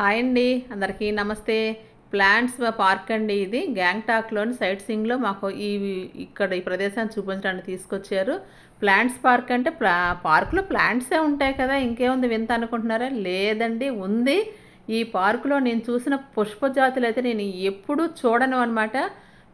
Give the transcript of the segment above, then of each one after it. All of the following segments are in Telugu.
హాయ్ అండి అందరికీ నమస్తే. ప్లాంట్స్ పార్క్ అండి ఇది. గ్యాంగ్టాక్లోని సైట్ సింగ్లో మాకు ఈ ఇక్కడ ఈ ప్రదేశాన్ని చూపించడానికి తీసుకొచ్చారు. ప్లాంట్స్ పార్క్ అంటే ప్లా పార్కులో ప్లాంట్సే ఉంటాయి కదా ఇంకేముంది వింత అనుకుంటున్నారా? లేదండి ఉంది. ఈ పార్కులో నేను చూసిన పుష్ప జాతులు అయితే నేను ఎప్పుడూ చూడను అనమాట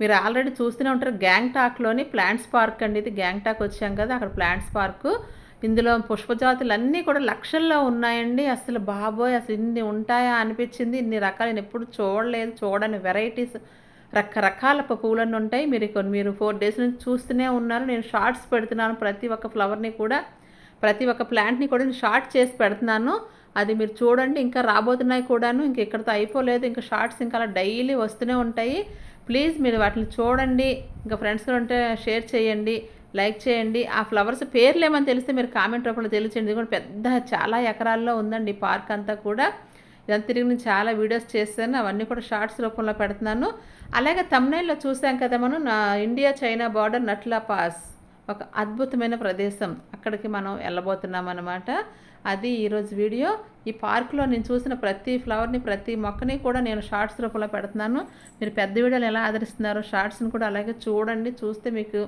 మీరు ఆల్రెడీ చూస్తూనే ఉంటారు గ్యాంగ్టాక్లోని ప్లాంట్స్ పార్క్ అండి ఇది. గ్యాంగ్టాక్ వచ్చాం కదా అక్కడ ప్లాంట్స్ పార్కు. ఇందులో పుష్పజాతులన్నీ కూడా లక్షల్లో ఉన్నాయండి. అసలు బాబోయ్! అసలు ఇన్ని ఉంటాయా అనిపించింది. ఇన్ని రకాలు నేను ఎప్పుడు చూడలేదు. చూడని వెరైటీస్ రకరకాల పువ్వులన్నీ పూలన్నీ ఉంటాయి. మీరు కొన్ని మీరు ఫోర్ డేస్ నుంచి చూస్తూనే ఉన్నారు. నేను షార్ట్స్ పెడుతున్నాను ప్రతి ఒక్క ఫ్లవర్ని కూడా. ప్రతి ఒక్క ప్లాంట్ని కూడా నేను షార్ట్ చేసి పెడుతున్నాను. అది మీరు చూడండి. ఇంకా రాబోతున్నాయి కూడాను. ఇంక ఇక్కడితో అయిపోలేదు. ఇంకా షార్ట్స్ ఇంకా అలా డైలీ వస్తూనే ఉంటాయి. ప్లీజ్ మీరు వాటిని చూడండి. ఇంకా ఫ్రెండ్స్ ఉంటే షేర్ చేయండి. లైక్ చేయండి. ఆ ఫ్లవర్స్ పేర్లు ఏమని తెలిస్తే మీరు కామెంట్ రూపంలో తెలియచేయండి. ఇది కూడా పెద్ద చాలా ఎకరాల్లో ఉందండి పార్క్ అంతా కూడా. ఇదంతా తిరిగి నేను చాలా వీడియోస్ చేశాను. అవన్నీ కూడా షార్ట్స్ రూపంలో పెడుతున్నాను. అలాగే తమ్నైల్లో చూసాం కదా మనం నా India China border Nathula pass ఒక అద్భుతమైన ప్రదేశం. అక్కడికి మనం వెళ్ళబోతున్నాం అనమాట అది ఈరోజు వీడియో. ఈ పార్క్లో నేను చూసిన ప్రతి ఫ్లవర్ని ప్రతి మొక్కని కూడా నేను షార్ట్స్ రూపంలో పెడుతున్నాను. మీరు పెద్ద వీడియోలు ఎలా ఆదరిస్తున్నారో షార్ట్స్ని కూడా అలాగే చూడండి. చూస్తే మీకు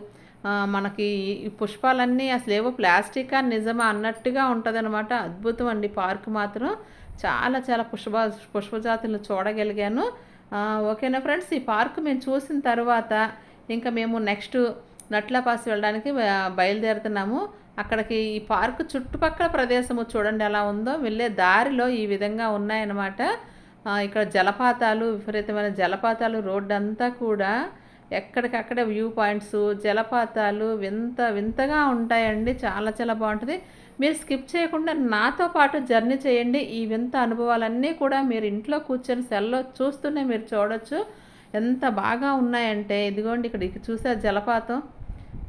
మనకి ఈ పుష్పాలన్నీ అసలు ఏవో ప్లాస్టిక్ అని నిజమా అన్నట్టుగా ఉంటుంది అనమాట అద్భుతం అండి. పార్క్ మాత్రం చాలా చాలా పుష్ప పుష్పజాతులను చూడగలిగాను. ఓకేనా ఫ్రెండ్స్? ఈ పార్క్ మేము చూసిన తర్వాత ఇంకా మేము నెక్స్ట్ నట్లపాసి వెళ్ళడానికి బయలుదేరుతున్నాము. అక్కడికి ఈ పార్క్ చుట్టుపక్కల ప్రదేశము చూడండి ఎలా ఉందో. వెళ్ళే దారిలో ఈ విధంగా ఉన్నాయన్నమాట. ఇక్కడ జలపాతాలు విపరీతమైన జలపాతాలు రోడ్డు అంతా కూడా ఎక్కడికక్కడే వ్యూ పాయింట్స్ జలపాతాలు వింత వింతగా ఉంటాయండి. చాలా చాలా బాగుంటుంది. మీరు స్కిప్ చేయకుండా నాతో పాటు జర్నీ చేయండి. ఈ వింత అనుభవాలన్నీ కూడా మీరు ఇంట్లో కూర్చొని సెల్లో చూస్తూనే మీరు చూడొచ్చు. ఎంత బాగా ఉన్నాయంటే ఇదిగోండి ఇక్కడ చూసే జలపాతం.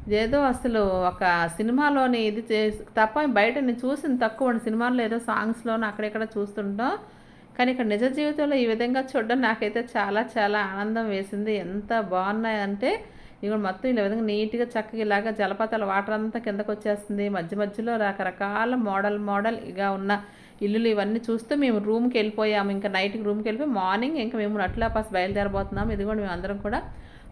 ఏదో అసలు ఒక సినిమాలోని ఇది చే- తప్ప బయట నేను చూసిన తక్కువ సినిమాల్లో ఏదో సాంగ్స్లోనూ అక్కడెక్కడ చూస్తుంటాం. కానీ ఇక్కడ నిజ జీవితంలో ఈ విధంగా చూడడం నాకైతే చాలా చాలా ఆనందం వేసింది. ఎంత బాగున్నాయంటే ఇవి మొత్తం ఇలా విధంగా నీట్గా చక్కగా ఇలాగా జలపాతాల వాటర్ అంతా కిందకు వచ్చేస్తుంది మధ్య మధ్యలో రకరకాల మోడల్ మోడల్ ఇగా ఉన్న ఇల్లులు ఇవన్నీ చూస్తూ మేము రూమ్కి వెళ్ళిపోయాము. ఇంకా నైట్కి రూమ్కి వెళ్ళిపోయి మార్నింగ్ ఇంకా మేము నట్లాపాస్ బయలుదేరబోతున్నాము. ఇదిగోండి మేము అందరం కూడా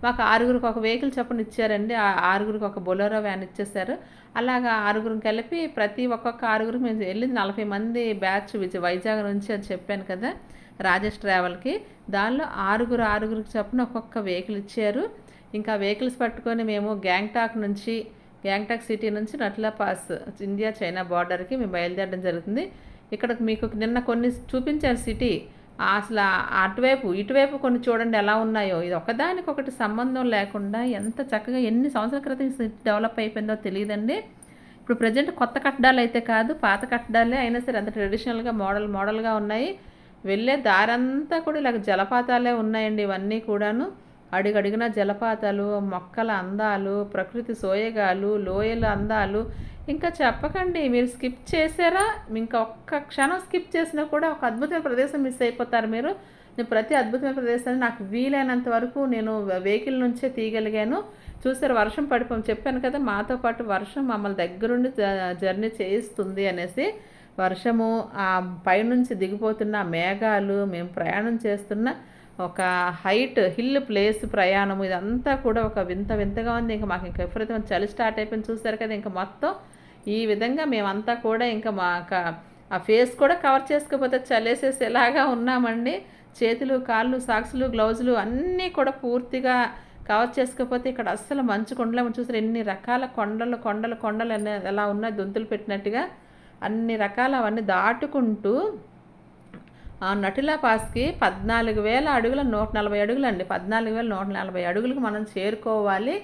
మాకు ఆరుగురికి ఒక వెహికల్ చొప్పున ఇచ్చారండి. ఆ ఆరుగురికి ఒక బొలోరో వ్యాన్ ఇచ్చేసారు అలాగా ఆరుగురికి కలిపి ప్రతి ఒక్కొక్క ఆరుగురికి మేము వెళ్ళింది. నలభై మంది బ్యాచ్ విజ- వైజాగ్ నుంచి అని చెప్పాను కదా రాజేష్ ట్రావెల్కి. దానిలో ఆరుగురు ఆరుగురికి చొప్పున ఒక్కొక్క వెహికల్ ఇచ్చారు. ఇంకా వెహికల్స్ పట్టుకొని మేము గ్యాంగ్టాక్ నుంచి గ్యాంగ్టాక్ సిటీ నుంచి నట్లా పాస్ ఇండియా చైనా బార్డర్కి మేము బయలుదేరడం జరుగుతుంది. ఇక్కడ మీకు నిన్న కొన్ని చూపించారు సిటీ. అసలు అటువైపు ఇటువైపు కొన్ని చూడండి ఎలా ఉన్నాయో. ఇది ఒకదానికొకటి సంబంధం లేకుండా ఎంత చక్కగా ఎన్ని సంవత్సరాల క్రితం సిటీ డెవలప్ అయిపోయిందో తెలియదండి. ఇప్పుడు ప్రజెంట్ కొత్త కట్టడాలు అయితే కాదు పాత కట్టడాలే అయినా సరే అంత ట్రెడిషనల్గా మోడల్ మోడల్గా ఉన్నాయి. వెళ్ళే దారంతా కూడా ఇలాగ జలపాతాలే ఉన్నాయండి ఇవన్నీ కూడాను. అడుగడుగున జలపాతాలు మొక్కల అందాలు ప్రకృతి సోయగాలు లోయల అందాలు ఇంకా చెప్పకండి మీరు స్కిప్ చేసారా ఇంకా ఒక్క క్షణం స్కిప్ చేసినా కూడా ఒక అద్భుతమైన ప్రదేశం మిస్ అయిపోతారు మీరు. నేను ప్రతి అద్భుతమైన ప్రదేశాన్ని నాకు వీలైనంత వరకు నేను వెహికల్ నుంచే తీయగలిగాను. చూసారు వర్షం పడిపోయి చెప్పాను కదా మాతో పాటు వర్షం మమ్మల్ని దగ్గరుండి జ- జర్నీ చేయిస్తుంది అనేసి. వర్షము ఆ పైనుంచి దిగిపోతున్న మేఘాలు మేము ప్రయాణం చేస్తున్న ఒక హైట్ హిల్ ప్లేస్ ప్రయాణం ఇదంతా కూడా ఒక వింత వింతగా ఉంది. ఇంకా మాకు ఇంకా విపరీతమైన చలి స్టార్ట్ అయిపోయింది చూసారు కదా ఇంకా మొత్తం ఈ విధంగా మేమంతా కూడా ఇంకా మా క- ఆ ఫేస్ కూడా కవర్ చేసుకోకపోతే చలేసేసి ఎలాగా ఉన్నామండి. చేతులు కాళ్ళు సాక్సులు గ్లౌజులు అన్నీ కూడా పూర్తిగా కవర్ చేసుకోకపోతే ఇక్కడ అస్సలు మంచు కొండలు చూసారు ఎన్ని రకాల కొండలు కొండలు కొండలు అన్నీ ఎలా ఉన్నాయి దొంతులు పెట్టినట్టుగా. అన్ని రకాల అవన్నీ దాటుకుంటూ నటుల పాస్కి పద్నాలుగు వేల అడుగుల నూట నలభై అడుగులు అండి పద్నాలుగు వేల నూట నలభై అడుగులకు మనం చేరుకోవాలి.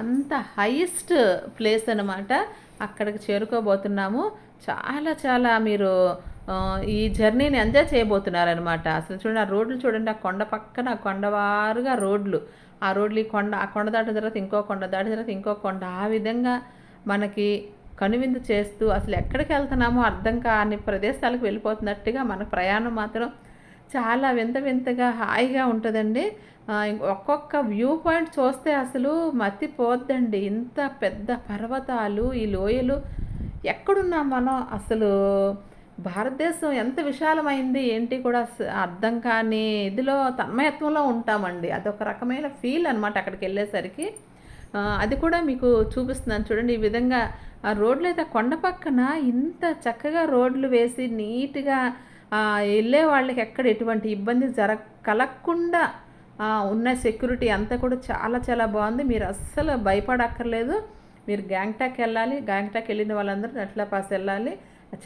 అంత హైయెస్ట్ ప్లేస్ అనమాట అక్కడికి చేరుకోబోతున్నాము. చాలా చాలా మీరు ఈ జర్నీని ఎంజాయ్ చేయబోతున్నారనమాట అసలు చూడండి ఆ రోడ్లు చూడండి ఆ కొండ పక్కన కొండవారుగా రోడ్లు. ఆ రోడ్లు ఈ కొండ ఆ కొండ దాటిన తర్వాత ఇంకో కొండ దాటిన తర్వాత ఇంకో కొండ. ఆ విధంగా మనకి కనువిందు చేస్తూ అసలు ఎక్కడికి వెళ్తున్నామో అర్థం కాని ప్రదేశాలకు వెళ్ళిపోతున్నట్టుగా మన ప్రయాణం మాత్రం చాలా వింత వింతగా హాయిగా ఉంటుందండి. ఒక్కొక్క వ్యూ పాయింట్ చూస్తే అసలు మతిపోద్దండి. ఇంత పెద్ద పర్వతాలు ఈ లోయలు ఎక్కడున్నాం మనం? అసలు భారతదేశం ఎంత విశాలమైంది ఏంటి కూడా అర్థం కాని ఇదిలో తన్మయత్వంలో ఉంటామండి. అదొక రకమైన ఫీల్ అనమాట అక్కడికి వెళ్ళేసరికి. అది కూడా మీకు చూపిస్తున్నాను చూడండి ఈ విధంగా ఆ రోడ్లు అయితే ఆ కొండ పక్కన ఇంత చక్కగా రోడ్లు వేసి నీట్గా వెళ్ళే వాళ్ళకి ఎక్కడ ఎటువంటి ఇబ్బంది జర కలగకుండా ఉన్న సెక్యూరిటీ అంతా కూడా చాలా చాలా బాగుంది. మీరు అస్సలు భయపడక్కర్లేదు. మీరు గ్యాంగ్టాక్ వెళ్ళాలి. గ్యాంగ్టాక్ వెళ్ళిన వాళ్ళందరూ నట్లా పాస్ వెళ్ళాలి.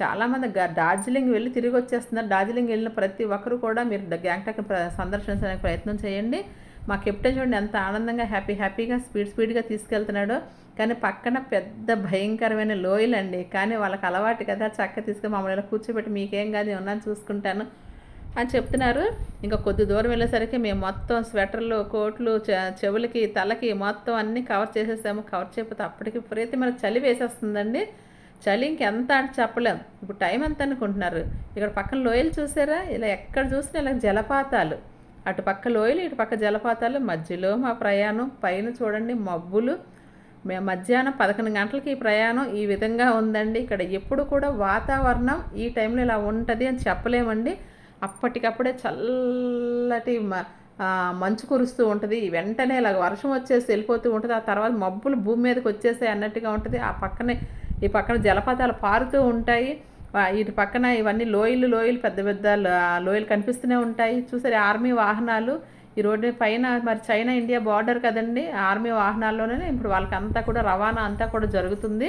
చాలామంది డార్జిలింగ్ వెళ్ళి తిరిగి వచ్చేస్తున్నారు. డార్జిలింగ్ వెళ్ళిన ప్రతి ఒక్కరు కూడా మీరు గ్యాంగ్టాక్ ప్ర- సందర్శించడానికి ప్రయత్నం చేయండి. మా కెప్టెన్ చూడండి ఎంత ఆనందంగా హ్యాపీ హ్యాపీగా స్పీడ్ స్పీడ్గా తీసుకెళ్తున్నాడో. కానీ పక్కన పెద్ద భయంకరమైన లోయలండి కానీ వాళ్ళకి అలవాటు కదా చక్క తీసుకొని మమ్మల్ని ఇలా కూర్చోబెట్టి మీకేం కాదు ఉన్నాను చూసుకుంటాను అని చెప్తున్నారు. ఇంకా కొద్ది దూరం వెళ్ళేసరికి మేము మొత్తం స్వెటర్లు కోట్లు చెవులకి తలకి మొత్తం అన్నీ కవర్ చేసేసాము. కవర్ చేయకపోతే అప్పటికి విపరీతమైన చలి వేసేస్తుందండి. చలి ఇంకెంత అంటే చెప్పలేం. ఇప్పుడు టైం ఎంత అనుకుంటున్నారు? ఇక్కడ పక్కన లోయలు చూసారా? ఇలా ఎక్కడ చూసినా ఇలా జలపాతాలు. అటు పక్క లోయలు ఇటు పక్క జలపాతాలు మధ్యలో మా ప్రయాణం. పైన చూడండి మబ్బులు. మేము మధ్యాహ్నం పదకొండు గంటలకి ఈ ప్రయాణం ఈ విధంగా ఉందండి. ఇక్కడ ఎప్పుడు కూడా వాతావరణం ఈ టైంలో ఇలా ఉంటుంది అని చెప్పలేమండి. అప్పటికప్పుడే చల్లటి మ- మంచు కురుస్తూ ఉంటుంది. వెంటనే ఇలా వర్షం వచ్చేసి వెళ్ళిపోతూ ఉంటుంది. ఆ తర్వాత మబ్బులు భూమి మీదకి వచ్చేసాయి అన్నట్టుగా ఉంటుంది. ఆ పక్కనే ఈ పక్కన జలపాతాలు పారుతూ ఉంటాయి. ఇటు పక్కన ఇవన్నీ లోయలు లోయలు పెద్ద పెద్ద లోయలు కనిపిస్తూనే ఉంటాయి. చూసారు ఆర్మీ వాహనాలు ఈ రోడ్డు పైన మరి చైనా ఇండియా బార్డర్ కదండి ఆర్మీ వాహనాల్లోనే ఇప్పుడు వాళ్ళకి అంతా కూడా రవాణా అంతా కూడా జరుగుతుంది.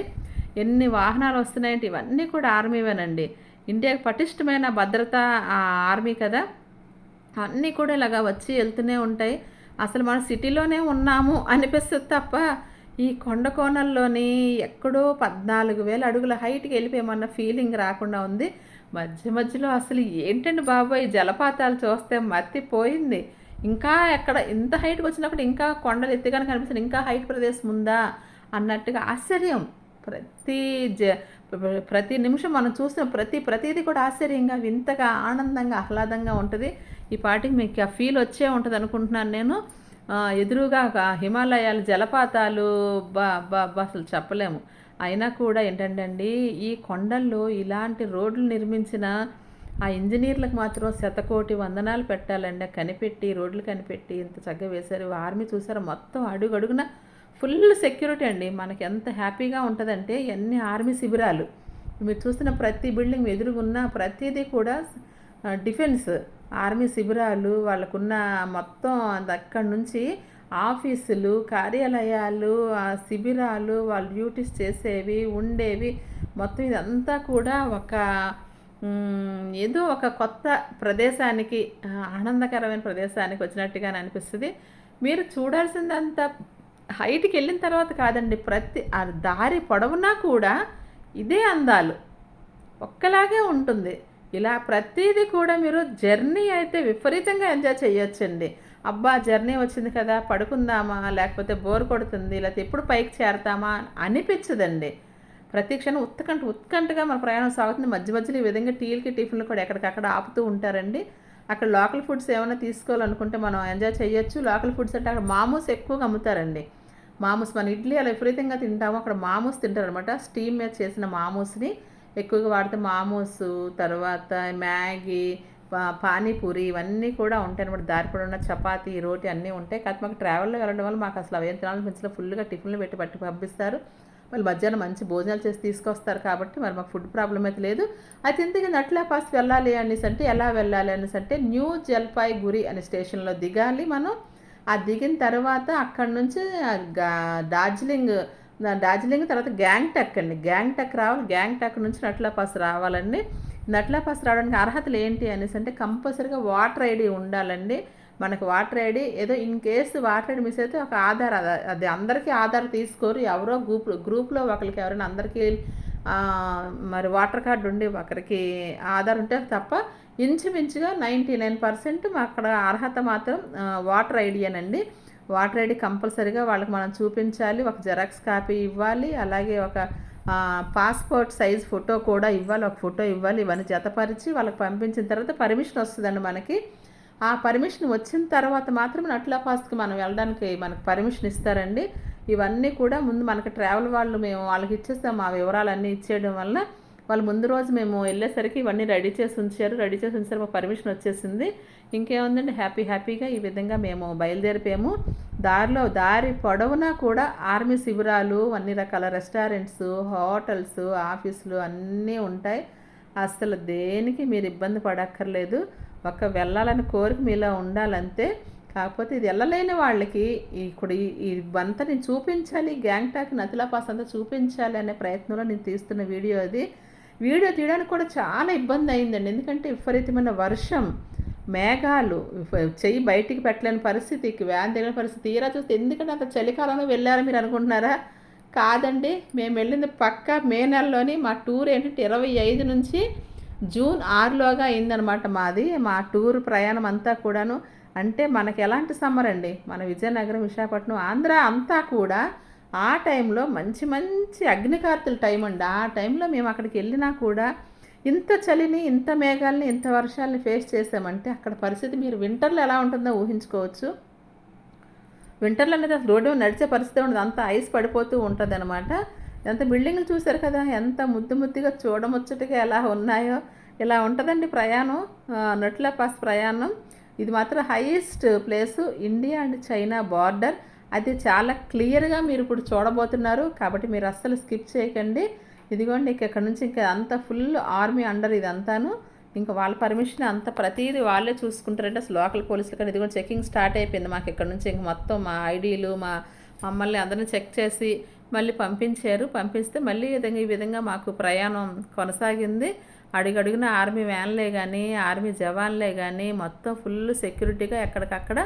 ఎన్ని వాహనాలు వస్తున్నాయంటే ఇవన్నీ కూడా ఆర్మీవేనండి. ఇండియాకి పటిష్టమైన భద్రత ఆర్మీ కదా. అన్నీ కూడా ఇలాగా వచ్చి వెళ్తూనే ఉంటాయి. అసలు మనం సిటీలోనే ఉన్నాము అనిపిస్తుంది తప్ప ఈ కొండ కోణంలోని ఎక్కడో పద్నాలుగు వేల అడుగుల హైట్కి వెళ్ళిపోయామన్న ఫీలింగ్ రాకుండా ఉంది. మధ్య మధ్యలో అసలు ఏంటండి బాబాయ్ జలపాతాలు చూస్తే మత్తిపోయింది ఇంకా ఎక్కడ ఇంత హైట్కి వచ్చినప్పుడు ఇంకా కొండలు ఎత్తుగానే కనిపిస్తుంది ఇంకా హైట్ ప్రదేశం ఉందా అన్నట్టుగా ఆశ్చర్యం. ప్రతి జ ప్ర- ప్రతి నిమిషం మనం చూసిన ప్రతి ప్రతిదీ కూడా ఆశ్చర్యంగా వింతగా ఆనందంగా ఆహ్లాదంగా ఉంటుంది. ఈ పాటికి మీకు ఆ ఫీల్ వచ్చే ఉంటుంది అనుకుంటున్నాను నేను. ఎదురుగా హిమాలయాలు జలపాతాలు బా బా బా అసలు చెప్పలేము. అయినా కూడా ఏంటంటే అండి ఈ కొండల్లో ఇలాంటి రోడ్లు నిర్మించిన ఆ ఇంజనీర్లకు మాత్రం శతకోటి వందనాలు పెట్టాలండి. కనిపెట్టి రోడ్లు కనిపెట్టి ఇంత చక్కగా వేశారు. ఆర్మీ చూసారు మొత్తం అడుగు అడుగున ఫుల్ సెక్యూరిటీ అండి. మనకి ఎంత హ్యాపీగా ఉంటుందంటే ఎన్ని ఆర్మీ శిబిరాలు. మీరు చూస్తున్న ప్రతి బిల్డింగ్ ఎదురుగున్న ప్రతిదీ కూడా డిఫెన్స్. ఆర్మీ శిబిరాలు వాళ్ళకున్న మొత్తం అక్కడి నుంచి ఆఫీసులు కార్యాలయాలు ఆ శిబిరాలు వాళ్ళు డ్యూటీస్ చేసేవి ఉండేవి. మొత్తం ఇదంతా కూడా ఒక ఏదో ఒక కొత్త ప్రదేశానికి ఆనందకరమైన ప్రదేశానికి వచ్చినట్టుగా అనిపిస్తుంది. మీరు చూడాల్సిందంతా హైట్కి వెళ్ళిన తర్వాత కాదండి ప్రతి ఆ దారి పొడవునా కూడా ఇదే అందాలు. ఒక్కలాగే ఉంటుంది. ఇలా ప్రతిదీ కూడా మీరు జర్నీ అయితే విపరీతంగా ఎంజాయ్ చేయొచ్చండి. అబ్బా జర్నీ వచ్చింది కదా పడుకుందామా లేకపోతే బోర్ కొడుతుంది లేకపోతే ఎప్పుడు పైకి చేరతామా అనిపించదండి. ప్రతి క్షణం ఉత్కంఠ ఉత్కంఠగా మన ప్రయాణం సాగుతుంది. మధ్య మధ్యలో ఈ విధంగా టీలకి టిఫిన్లు కూడా ఎక్కడికక్కడ ఆపుతూ ఉంటారండి. అక్కడ లోకల్ ఫుడ్స్ ఏమైనా తీసుకోవాలనుకుంటే మనం ఎంజాయ్ చేయొచ్చు. లోకల్ ఫుడ్స్ అంటే అక్కడ మామూస్ ఎక్కువగా అమ్ముతారండి. మామూస్ మన ఇడ్లీ అలా విపరీతంగా తింటాము. అక్కడ మామూస్ తింటారనమాట స్టీమ్ మీద చేసిన మామూస్ని ఎక్కువగా వాడితే మామూస్ తర్వాత మ్యాగీ పానీపూరి ఇవన్నీ కూడా ఉంటాయి అనమాట దారిపడి ఉన్న చపాతీ రోటీ అన్నీ ఉంటాయి. కాకపోతే మాకు ట్రావెల్లో వెళ్ళడం వల్ల మాకు అసలు అవేం తినాలనిపించలేదు ఫుల్గా టిఫిన్లు పెట్టి పట్టి పంపిస్తారు. వాళ్ళు మధ్యాహ్నం మంచి భోజనాలు చేసి తీసుకొస్తారు కాబట్టి మరి మాకు ఫుడ్ ప్రాబ్లం అయితే లేదు. అయితే ఇంతకీ నట్లా పాస్ వెళ్ళాలి అనేసి అంటే ఎలా వెళ్ళాలి అనేసి అంటే న్యూ జల్పాయిగురి అనే స్టేషన్లో దిగాలి మనం. ఆ దిగిన తర్వాత అక్కడ నుంచి గా- డార్జిలింగ్ డార్జిలింగ్ తర్వాత గ్యాంగ్టక్ అండి. గ్యాంగ్టక్ రావాలి. గ్యాంగ్టక్ నుంచి నట్లా పాస్ రావాలండి. నట్లా పాస్ రావడానికి అర్హతలు ఏంటి అనేసి అంటే కంపల్సరీగా వాటర్ ఐడి ఉండాలండి. మనకు వాటర్ ఐడి ఏదో in case water ID miss అయితే ఒక ఆధార్ అది అందరికీ ఆధార్ తీసుకోరు. ఎవరో గ్రూప్ గ్రూప్లో ఒకరికి ఎవరైనా అందరికీ మరి వాటర్ కార్డు ఉండి ఒకరికి ఆధార్ ఉంటే తప్ప ఇంచుమించుగా నైంటీ నైన్ పర్సెంట్ అక్కడ అర్హత మాత్రం వాటర్ ఐడియానండి వాటర్ ఐడి కంపల్సరీగా వాళ్ళకి మనం చూపించాలి ఒక జెరాక్స్ కాపీ ఇవ్వాలి అలాగే ఒక పాస్పోర్ట్ సైజ్ ఫోటో కూడా ఇవ్వాలి ఒక ఫోటో ఇవ్వాలి ఇవన్నీ జతపరిచి వాళ్ళకి పంపించిన తర్వాత పర్మిషన్ వస్తుందండి మనకి. ఆ పర్మిషన్ వచ్చిన తర్వాత మాత్రం నట్లా పాస్కి మనం వెళ్ళడానికి మనకు పర్మిషన్ ఇస్తారండి. ఇవన్నీ కూడా ముందు మనకి ట్రావెల్ వాళ్ళు మేము వాళ్ళకి ఇచ్చేస్తాం ఆ వివరాలన్నీ ఇచ్చేయడం వల్ల వాళ్ళు ముందు రోజు మేము వెళ్ళేసరికి ఇవన్నీ రెడీ చేసి ఉంచారు. రెడీ చేసి ఉంచారు మాకు పర్మిషన్ వచ్చేసింది. ఇంకేముందండి? హ్యాపీ హ్యాపీగా ఈ విధంగా మేము బయలుదేరిపోయాము. దారిలో దారి పొడవునా కూడా ఆర్మీ శిబిరాలు అన్ని రకాల రెస్టారెంట్స్ హోటల్స్ ఆఫీసులు అన్నీ ఉంటాయి. అసలు దేనికి మీరు ఇబ్బంది పడక్కర్లేదు. ఒక వెళ్ళాలని కోరిక మీలో ఉండాలంతే. కాకపోతే ఇది వెళ్ళలేని వాళ్ళకి ఇప్పుడు ఈ బంత నేను చూపించాలి. గ్యాంగ్టాక్ నతిలా పాస్ అంతా చూపించాలి అనే ప్రయత్నంలో నేను తీస్తున్న వీడియో అది. వీడియో తీయడానికి కూడా చాలా ఇబ్బంది అయిందండి. ఎందుకంటే విపరీతమైన వర్షం మేఘాలు చెయ్యి బయటికి పెట్టలేని పరిస్థితికి వ్యాన్ తెలియని పరిస్థితి తీరా చూస్తే ఎందుకంటే అంత చలికాలంలో వెళ్ళారని మీరు అనుకుంటున్నారా? కాదండి. మేము వెళ్ళింది పక్క మే నెలలోని మా టూర్ ఏంటంటే ఇరవై ఐదు నుంచి జూన్ ఆరులోగా అయిందనమాట మాది. మా టూర్ ప్రయాణం అంతా కూడాను. అంటే మనకి ఎలాంటి సమ్మర్ అండి? మన విజయనగరం విశాఖపట్నం ఆంధ్ర అంతా కూడా ఆ టైంలో మంచి మంచి అగ్నికార్తుల టైం అండి. ఆ టైంలో మేము అక్కడికి వెళ్ళినా కూడా ఇంత చలిని ఇంత మేఘాలని ఇంత వర్షాలని ఫేస్ చేసామంటే అక్కడ పరిస్థితి మీరు వింటర్లో ఎలా ఉంటుందో ఊహించుకోవచ్చు. వింటర్లో అనేది అసలు రోడ్డు నడిచే పరిస్థితి ఉండదు. అంత ఐస్ పడిపోతూ ఉంటుంది అనమాట ఎంత బిల్డింగ్లు చూశారు కదా ఎంత ముద్దు ముద్దుగా చూడముచ్చటగా ఎలా ఉన్నాయో ఇలా ఉంటుందండి ప్రయాణం. నట్ల పాస్ ప్రయాణం. ఇది మాత్రం highest place. India and China border. అది చాలా క్లియర్గా మీరు ఇప్పుడు చూడబోతున్నారు. కాబట్టి మీరు అస్సలు స్కిప్ చేయకండి. ఇదిగోండి ఇక్కడ నుంచి ఇంకా అంత ఫుల్ ఆర్మీ అండర్ ఇదంతాను. ఇంకా వాళ్ళ పర్మిషన్ అంత ప్రతిదీ వాళ్ళే చూసుకుంటారంటే అసలు లోకల్ పోలీసులు కానీ ఇదిగో చెకింగ్ స్టార్ట్ అయిపోయింది మాకు ఇక్కడ నుంచి. ఇంక మొత్తం మా ఐడీలు మా మమ్మల్ని అందరిని చెక్ చేసి మళ్ళీ పంపించారు. పంపిస్తే మళ్ళీ విధంగా ఈ విధంగా మాకు ప్రయాణం కొనసాగింది. అడుగడుగున ఆర్మీ వ్యాన్లే కానీ ఆర్మీ జవాన్లే కానీ మొత్తం ఫుల్ సెక్యూరిటీగా ఎక్కడికక్కడ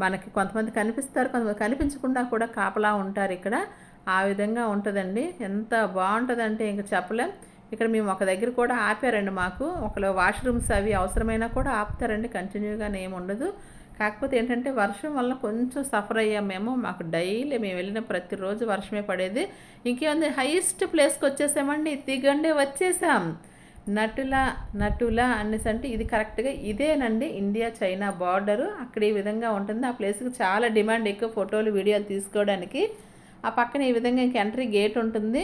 మనకి కొంతమంది కనిపిస్తారు కొంతమంది కనిపించకుండా కూడా కాపలా ఉంటారు ఇక్కడ. ఆ విధంగా ఉంటుందండి. ఎంత బాగుంటుందంటే ఇంక చెప్పలేం. ఇక్కడ మేము ఒక దగ్గర కూడా ఆపారండి మాకు. ఒకలో వాష్రూమ్స్ అవి అవసరమైనా కూడా ఆపుతారండి. కంటిన్యూగా ఏమి ఉండదు. కాకపోతే ఏంటంటే వర్షం వల్ల కొంచెం సఫర్ అయ్యాం మేము. మాకు డైలీ మేము వెళ్ళిన ప్రతిరోజు వర్షమే పడేది. ఇంకేముంది? హైయెస్ట్ ప్లేస్కి వచ్చేసామండి. దిగండి వచ్చేసాం. నటుల నటుల అనేసి అంటే ఇది కరెక్ట్గా ఇదేనండి ఇండియా చైనా బార్డరు. అక్కడ ఈ విధంగా ఉంటుంది. ఆ ప్లేస్కి చాలా డిమాండ్ ఎక్కువ ఫోటోలు వీడియోలు తీసుకోవడానికి. ఆ పక్కన ఈ విధంగా ఇంక ఎంట్రీ గేట్ ఉంటుంది.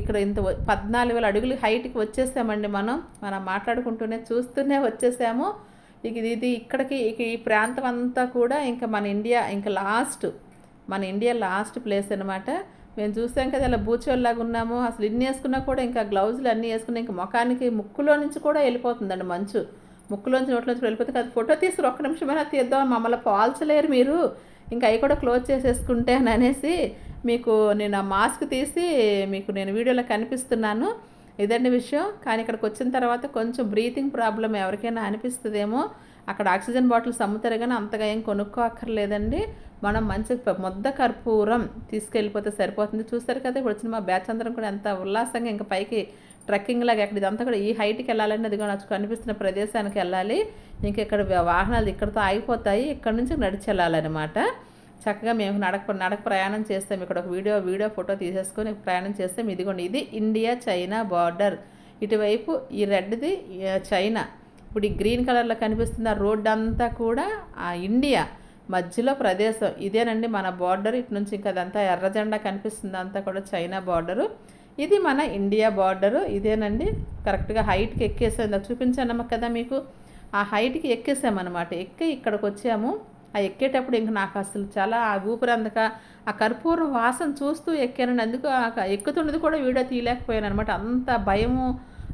ఇక్కడ ఇంత పద్నాలుగు వేల అడుగులు హైట్కి వచ్చేసామండి మనం. మనం మాట్లాడుకుంటూనే చూస్తూనే వచ్చేసాము. ఇక ఇది ఇక్కడికి ఇక ఈ ప్రాంతం అంతా కూడా ఇంకా మన ఇండియా ఇంకా లాస్ట్ మన ఇండియా లాస్ట్ ప్లేస్ అనమాట మేము చూసాం కదా ఇలా బూచోల్లాగా ఉన్నాము. అసలు ఇన్ని వేసుకున్నా కూడా ఇంకా గ్లౌజులు అన్నీ వేసుకున్నా ఇంకా ముఖానికి ముక్కులో నుంచి కూడా వెళ్ళిపోతుందండి మంచు. ముక్కులోంచి నోట్లోంచి వెళ్ళిపోతే కదా. ఫోటో తీసుకుని ఒక్క నిమిషమైనా తీద్దాం మమ్మల్ని పాల్చలేరు మీరు. ఇంకా అవి కూడా క్లోజ్ చేసేసుకుంటే అని అనేసి మీకు నేను ఆ మాస్క్ తీసి మీకు నేను వీడియోలో కనిపిస్తున్నాను. ఇదండి విషయం. కానీ ఇక్కడికి వచ్చిన తర్వాత కొంచెం బ్రీతింగ్ ప్రాబ్లం ఎవరికైనా అనిపిస్తుందేమో. అక్కడ ఆక్సిజన్ బాటిల్స్ అమ్ముతారు కానీ అంతగా ఏం కొనుక్కోక్కర్లేదండి. మనం మంచి మొద్ద కర్పూరం తీసుకెళ్ళిపోతే సరిపోతుంది. చూస్తారు కదా ఇప్పుడు వచ్చిన మా బ్యాచ్ అందరం కూడా ఎంత ఉల్లాసంగా ఇంకా పైకి ట్రెక్కింగ్ లాగా అక్కడ ఇదంతా కూడా ఈ హైట్కి వెళ్ళాలంటే అది కూడా కనిపిస్తున్న ప్రదేశానికి వెళ్ళాలి. ఇంకా ఇక్కడ వాహనాలు ఇక్కడతో ఆగిపోతాయి. ఇక్కడ నుంచి నడిచి వెళ్ళాలన్నమాట. చక్కగా మేము నడక నడక ప్రయాణం చేస్తాం. ఇక్కడ ఒక వీడియో వీడియో ఫోటో తీసేసుకొని ప్రయాణం చేస్తాం. ఇదిగోండి ఇది ఇండియా చైనా బార్డర్. ఇటువైపు ఈ రెడ్ది చైనా. ఇప్పుడు ఈ గ్రీన్ కలర్లో కనిపిస్తున్న రోడ్ అంతా కూడా ఆ ఇండియా. మధ్యలో ప్రదేశం ఇదేనండి మన బార్డర్. ఇటు నుంచి ఇంకా అదంతా ఎర్ర జెండా కనిపిస్తుంది. అంతా కూడా చైనా బార్డరు. ఇది మన ఇండియా బార్డరు. ఇదేనండి. కరెక్ట్గా హైట్కి ఎక్కేసాం. చూపించాను కదా మీకు. ఆ హైట్కి ఎక్కేసామన్నమాట. ఎక్కి ఇక్కడికి వచ్చాము. ఆ ఎక్కేటప్పుడు ఇంక నాకు అసలు చాలా ఆ ఊపిరి అందక ఆ కర్పూరం వాసన చూస్తూ ఎక్కానండి అందుకు ఎక్కుతున్నది కూడా వీడియో తీయలేకపోయాను అనమాట అంత భయము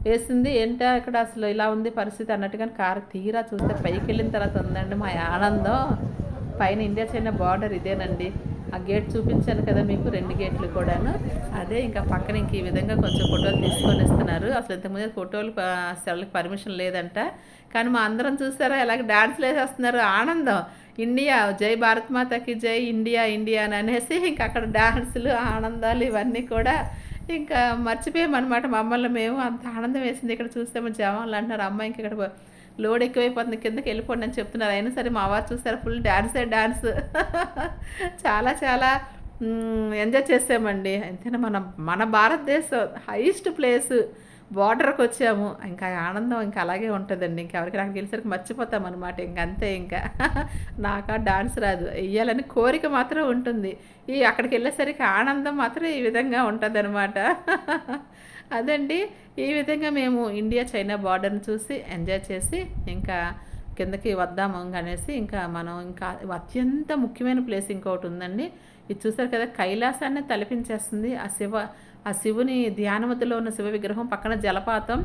వేసింది. ఏంటో ఇక్కడ అసలు ఇలా ఉంది పరిస్థితి అన్నట్టుగా కారు తీరా చూస్తే పైకి వెళ్ళిన తర్వాత ఉందండి మా ఆనందం. పైన ఇండియా చైనా బార్డర్ ఇదేనండి. ఆ గేట్ చూపించాను కదా మీకు రెండు గేట్లు కూడాను. అదే ఇంకా పక్కన ఇంక ఈ విధంగా కొంచెం ఫోటోలు తీసుకొని ఇస్తున్నారు అసలు ఇంతకుముందు ఫోటోలు సెల్కి పర్మిషన్ లేదంట. కానీ మా అందరం చూసారా ఎలాగ డాన్స్లు వేసేస్తున్నారు. ఆనందం. ఇండియా జై భారత్ మాతకి జై ఇండియా ఇండియా అని అనేసి ఇంకా అక్కడ డాన్సులు ఆనందాలు ఇవన్నీ కూడా ఇంకా మర్చిపోయామన్నమాట. మమ్మల్ని మేము అంత ఆనందం వేసింది. ఇక్కడ చూస్తే మా జవాన్లు అంటున్నారు అమ్మాయి ఇంక ఇక్కడ లోడ్ ఎక్కువైపోతుంది కిందకి వెళ్ళిపోండి అని చెప్తున్నారు. అయినా సరే మా వారు చూసారు ఫుల్ డ్యాన్సే డ్యాన్స్ చాలా చాలా ఎంజాయ్ చేసామండి అంతేనా మన మన భారతదేశం హైయెస్ట్ ప్లేస్ బార్డర్కి వచ్చాము. ఇంకా ఆనందం ఇంకా అలాగే ఉంటుందండి. ఇంకెవరికి నాకు తెలిసరికి మర్చిపోతాం అనమాట ఇంక అంతే ఇంకా. నాకు డాన్స్ రాదు. వెయ్యాలని కోరిక మాత్రం ఉంటుంది. ఈ అక్కడికి వెళ్ళేసరికి ఆనందం మాత్రం ఈ విధంగా ఉంటుంది అనమాట అదండి. ఈ విధంగా మేము ఇండియా చైనా బార్డర్ని చూసి ఎంజాయ్ చేసి ఇంకా కిందకి వద్దాము అనేసి ఇంకా మనం ఇంకా అత్యంత ముఖ్యమైన ప్లేస్ ఇంకొకటి ఉందండి. ఇది చూసారు కదా కైలాసాన్ని తలపించేస్తుంది. ఆ శివ ఆ శివుని ధ్యానమతిలో ఉన్న శివ విగ్రహం పక్కన జలపాతం.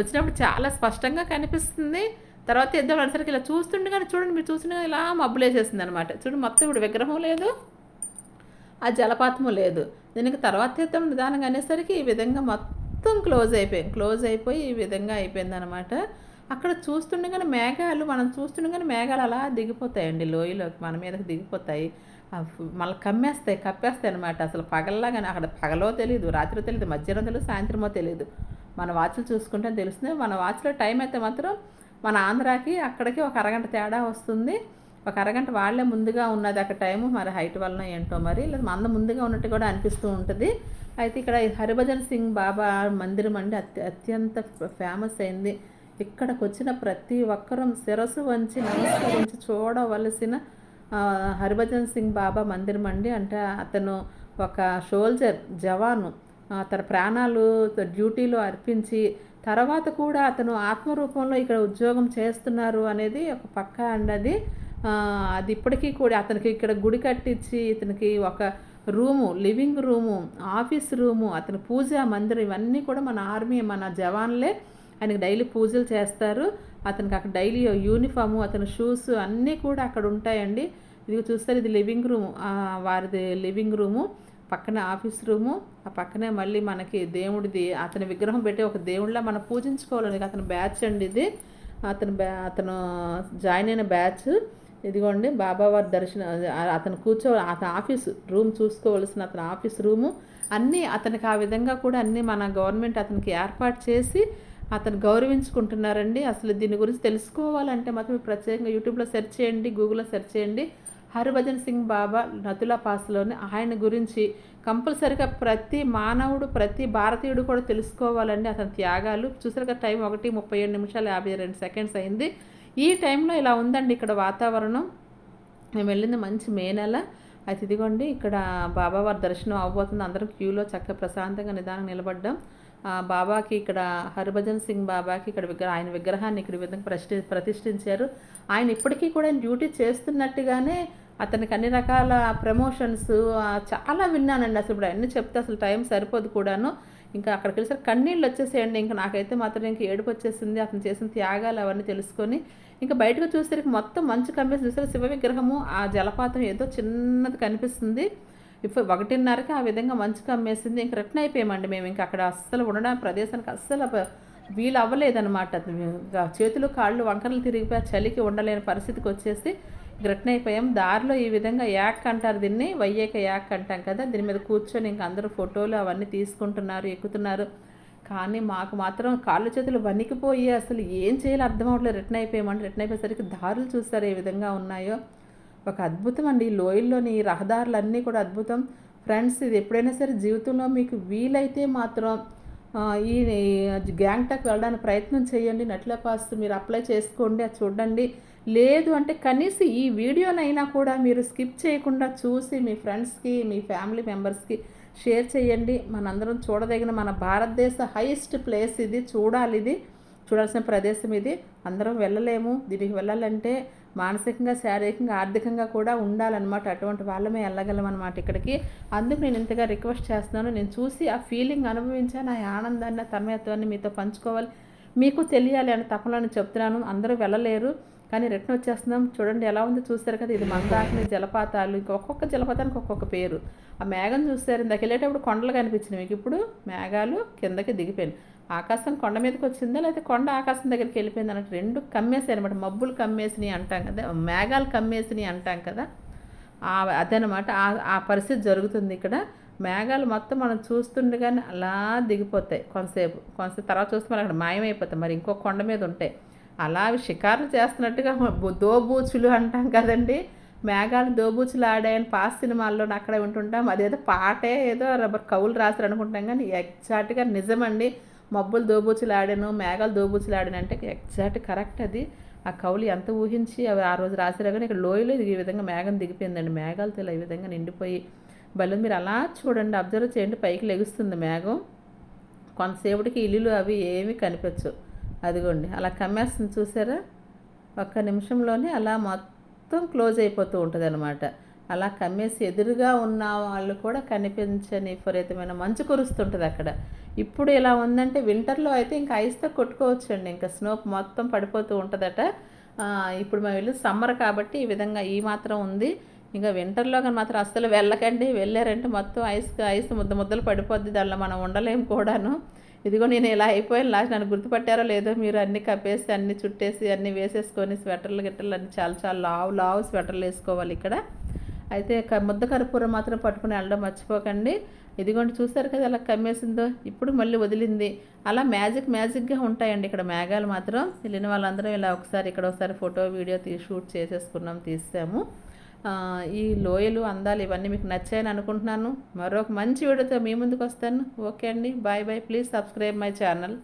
వచ్చినప్పుడు చాలా స్పష్టంగా కనిపిస్తుంది. తర్వాత ఇద్దరు అనేసరికి ఇలా చూస్తుండగానే చూడండి మీరు చూస్తుండగా ఇలా మబ్బులేసేసింది అనమాట చూడండి మొత్తం ఇప్పుడు విగ్రహం లేదు ఆ జలపాతము లేదు. దీనికి తర్వాత తీద్దాం నిదానంగా అనేసరికి ఈ విధంగా మొత్తం మొత్తం క్లోజ్ అయిపోయింది. క్లోజ్ అయిపోయి ఈ విధంగా అయిపోయిందనమాట అక్కడ చూస్తుండగానే మేఘాలు మనం చూస్తుండగానే మేఘాలు అలా దిగిపోతాయండి లోయలోకి మన మీదకి దిగిపోతాయి. మళ్ళీ కమ్మేస్తాయి కప్పేస్తాయి అనమాట అసలు పగల్లాగానే అక్కడ పగలో తెలియదు రాత్రి తెలియదు మధ్యాహ్నం తెలియదు సాయంత్రమో తెలియదు మన వాచ్లు చూసుకుంటే తెలుస్తుంది. మన వాచ్లో టైం అయితే మాత్రం మన ఆంధ్రాకి అక్కడికి ఒక అరగంట తేడా వస్తుంది. ఒక అరగంట వాళ్ళే ముందుగా ఉన్నది అక్కడ టైము. మరి హైట్ వలన ఏంటో మరి లేదా మంద ముందుగా ఉన్నట్టు కూడా అనిపిస్తూ ఉంటుంది. అయితే ఇక్కడ హరిభజన్ సింగ్ బాబా మందిరం అండి అత్య అత్యంత ఫేమస్ అయింది. ఇక్కడికి వచ్చిన ప్రతి ఒక్కరూ శిరస్సు వంచి నమస్కరించి చూడవలసిన హరిభజన్ సింగ్ బాబా మందిరం అండి. అంటే అతను ఒక షోల్జర్ జవాను. తన ప్రాణాలు డ్యూటీలో అర్పించి తర్వాత కూడా అతను ఆత్మరూపంలో ఇక్కడ ఉద్యోగం చేస్తున్నారు అనేది ఒక పక్క అండి అది ఇప్పటికీ కూడా అతనికి ఇక్కడ గుడి కట్టించి ఇతనికి ఒక room living room office room అతని పూజ మందిరం ఇవన్నీ కూడా మన ఆర్మీ మన జవాన్లే ఆయనకి డైలీ పూజలు చేస్తారు. అతనికి అక్కడ డైలీ యూనిఫాము అతని షూస్ అన్నీ కూడా అక్కడ ఉంటాయండి. ఇది చూస్తారు ఇది లివింగ్ రూము వారిది లివింగ్ రూము పక్కనే ఆఫీస్ రూము ఆ పక్కనే మళ్ళీ మనకి దేవుడిది అతని విగ్రహం పెట్టి ఒక దేవుడిలా మనం పూజించుకోవాలని అతని బ్యాచ్ అండి ఇది. అతను బ్యా అతను జాయిన్ అయిన బ్యాచ్. ఇదిగోండి బాబావారి దర్శనం అతను కూర్చో అతని ఆఫీస్ రూమ్ చూసుకోవలసిన అతని ఆఫీస్ రూము అన్నీ అతనికి ఆ విధంగా కూడా అన్నీ మన గవర్నమెంట్ అతనికి ఏర్పాటు చేసి అతను గౌరవించుకుంటున్నారండి. అసలు దీని గురించి తెలుసుకోవాలంటే మాత్రం ప్రత్యేకంగా యూట్యూబ్లో సెర్చ్ చేయండి గూగుల్లో సెర్చ్ చేయండి. హరిభజన్ సింగ్ బాబా నతులా పాస్లోని ఆయన గురించి కంపల్సరిగా ప్రతి మానవుడు ప్రతి భారతీయుడు కూడా తెలుసుకోవాలండి అతని త్యాగాలు. చూసారుగా టైం ఒకటి ముప్పై ఏడు నిమిషాలు యాభై రెండు సెకండ్స్ అయింది. ఈ టైంలో ఇలా ఉందండి ఇక్కడ వాతావరణం. మేము వెళ్ళింది మంచి మే నెల. అయితే ఇదిగోండి ఇక్కడ బాబావారి దర్శనం అవబోతుంది అందరం క్యూలో చక్కగా ప్రశాంతంగా నిదానం నిలబడ్డాం. బాబాకి ఇక్కడ హరిభజన్ సింగ్ బాబాకి ఇక్కడ విగ్రహ ఆయన విగ్రహాన్ని ఇక్కడ విధంగా ప్రతి ప్రతిష్ఠించారు. ఆయన ఇప్పటికీ కూడా డ్యూటీ చేస్తున్నట్టుగానే అతనికి అన్ని రకాల ప్రమోషన్స్ చాలా విన్నానండి. అసలు ఇప్పుడు అన్నీ చెప్తే అసలు టైం సరిపోదు కూడాను. ఇంకా అక్కడికి వెళ్ళి కన్నీళ్ళు వచ్చేసేయండి. ఇంకా నాకైతే మాత్రం ఇంకా ఏడుపు వచ్చేసింది. అతను చేసిన త్యాగాలు అవన్నీ తెలుసుకొని ఇంకా బయటకు చూసేసరికి మొత్తం మంచు కమ్మేసి చూసారు శివ విగ్రహము ఆ జలపాతం ఏదో చిన్నది కనిపిస్తుంది. ఇప్పుడు ఒకటిన్నరకి ఆ విధంగా మంచు కమ్మేసింది. ఇంక రిటర్న్ అయిపోయామండి మేము. ఇంకా అక్కడ అస్సలు ఉండడానికి ప్రదేశానికి అస్సలు వీలు అవ్వలేదన్నమాట చేతులు కాళ్ళు వంకరలు తిరిగిపోయి చలికి ఉండలేని పరిస్థితికి వచ్చేసి రిటర్న్ దారిలో ఈ విధంగా యాక్ అంటారు దీన్ని వయ్యేక యాక్ అంటాం కదా. దీని మీద కూర్చొని ఇంకా అందరూ ఫోటోలు అవన్నీ తీసుకుంటున్నారు ఎక్కుతున్నారు. కానీ మాకు మాత్రం కాళ్ళు చేతులు వణికిపోయి అసలు ఏం చేయాలో అర్థం అవ్వట్లేదు. రిటర్న్ అయిపోయామంటే రిటర్న్ అయిపోయేసరికి దారులు చూస్తారు ఏ విధంగా ఉన్నాయో. ఒక అద్భుతం అండి ఈ లోయల్లోని రహదారులు అన్నీ కూడా అద్భుతం. ఫ్రెండ్స్ ఇది ఎప్పుడైనా సరే జీవితంలో మీకు వీలైతే మాత్రం ఈ గ్యాంగ్టాక్ వెళ్ళడానికి ప్రయత్నం చేయండి. నట్ల పాస్ మీరు అప్లై చేసుకోండి అది చూడండి. లేదు అంటే కనీసం ఈ వీడియోనైనా కూడా మీరు స్కిప్ చేయకుండా చూసి మీ ఫ్రెండ్స్కి మీ ఫ్యామిలీ మెంబర్స్కి షేర్ చేయండి. మనందరం చూడదగిన మన భారతదేశ హైయెస్ట్ ప్లేస్ ఇది. చూడాలి ఇది. చూడాల్సిన ప్రదేశం ఇది. అందరం వెళ్ళలేము. దీనికి వెళ్ళాలంటే మానసికంగా శారీరకంగా ఆర్థికంగా కూడా ఉండాలన్నమాట. అటువంటి వాళ్ళమే వెళ్ళగలం అనమాట ఇక్కడికి. అందుకు నేను ఇంతగా రిక్వెస్ట్ చేస్తున్నాను. నేను చూసి ఆ ఫీలింగ్ అనుభవించాను. ఆ ఆనందాన్ని తన్మయత్వాన్ని మీతో పంచుకోవాలి. మీకు తెలియాలి అని తప్పనని చెప్తున్నాను. అందరూ వెళ్ళలేరు. కానీ రిటర్న్ వచ్చేస్తున్నాం. చూడండి ఎలా ఉంది. చూస్తారు కదా ఇది మందాకిని జలపాతాలు ఇంకా ఒక్కొక్క జలపాతానికి ఒక్కొక్క పేరు. ఆ మేఘం చూస్తారు ఇందాక వెళ్ళేటప్పుడు కొండలు కనిపించినాయి మీకు ఇప్పుడు మేఘాలు కిందకి దిగిపోయింది. ఆకాశం కొండ మీదకి వచ్చిందా లేకపోతే కొండ ఆకాశం దగ్గరికి వెళ్ళిపోయింది అన్నట్టు రెండు కమ్మేసాయి అనమాట మబ్బులు కమ్మేసినాయి అంటాం కదా మేఘాలు కమ్మేసినాయి అంటాం కదా. అదనమాట ఆ పరిస్థితి జరుగుతుంది ఇక్కడ. మేఘాలు మొత్తం మనం చూస్తుండగానే అలా దిగిపోతాయి కొంతసేపు. కొంతసేపు తర్వాత చూస్తే మనం అక్కడ మాయమైపోతాయి. మరి ఇంకో కొండ మీద ఉంటాయి అలా అవి షికారులు చేస్తున్నట్టుగా దోబూచులు అంటాం కదండి. మేఘాలు దోబూచులు ఆడాయని పాస్ సినిమాల్లో అక్కడే ఉంటుంటాం. అదేదో పాటే ఏదో రబ్బర్ కవులు రాస్తారు అనుకుంటాం కానీ ఎగ్జాక్ట్గా నిజమండి. మబ్బులు దోబూచులు ఆడాను మేఘాలు దోబూచులు ఆడాను అంటే ఎగ్జాక్ట్ కరెక్ట్ అది. ఆ కవులు ఎంత ఊహించి అవి ఆ రోజు రాసారో కానీ ఇక్కడ లోయలో ఈ విధంగా మేఘం దిగిపోయిందండి. మేఘాలు తెల ఈ విధంగా నిండిపోయి. బలం మీరు అలా చూడండి అబ్జర్వ్ చేయండి పైకి లెగుస్తుంది మేఘం. కొంతసేపటికి ఇల్లులు అవి ఏమీ కనిపించవు. అదిగోండి అలా కమ్మేస్తుంది చూసారా? ఒక్క నిమిషంలోనే అలా మొత్తం క్లోజ్ అయిపోతూ ఉంటుంది అనమాట అలా కమ్మేసి ఎదురుగా ఉన్న వాళ్ళు కూడా కనిపించని విపరీతమైన మంచు కురుస్తుంటుంది అక్కడ. ఇప్పుడు ఇలా ఉందంటే వింటర్లో అయితే ఇంకా ఐస్తో కొట్టుకోవచ్చండి. ఇంకా స్నో మొత్తం పడిపోతూ ఉంటుందట. ఇప్పుడు మేము వెళ్ళి సమ్మర్ కాబట్టి ఈ విధంగా ఈ మాత్రం ఉంది. ఇంకా వింటర్లో కానీ మాత్రం అస్సలు వెళ్ళకండి వెళ్ళారంటే మొత్తం ఐస్ ఐస్ ముద్ద ముద్దలు పడిపోద్ది. దానిలో మనం ఉండలేం కూడాను. ఇదిగో నేను ఇలా అయిపోయాను లాస్ట్ నన్ను గుర్తుపట్టారో లేదో మీరు అన్ని కప్పేసి అన్ని చుట్టేసి అన్ని వేసేసుకొని స్వెటర్లు గిట్టర్లు అన్ని చాలా చాలా లావు లావు స్వెటర్లు వేసుకోవాలి ఇక్కడ. అయితే క ముద్ద కర్పూరం మాత్రం పట్టుకుని వెళ్ళడం మర్చిపోకండి. ఇదిగోండి చూసారు కదా అలా కమ్మేసిందో ఇప్పుడు మళ్ళీ వదిలింది. అలా మ్యాజిక్ మ్యాజిక్గా ఉంటాయండి ఇక్కడ మేఘాలు మాత్రం. వెళ్ళిన వాళ్ళందరం ఇలా ఒకసారి ఇక్కడ ఒకసారి ఫోటో వీడియో తీ షూట్ చేసేసుకున్నాం తీసాము ఈ లోయలు అందాలు ఇవన్నీ మీకు నచ్చాయని అనుకుంటున్నాను. మరొక మంచి వీడియోతో మీ ముందుకు వస్తాను. ఓకే అండి. Bye bye. Please subscribe my channel.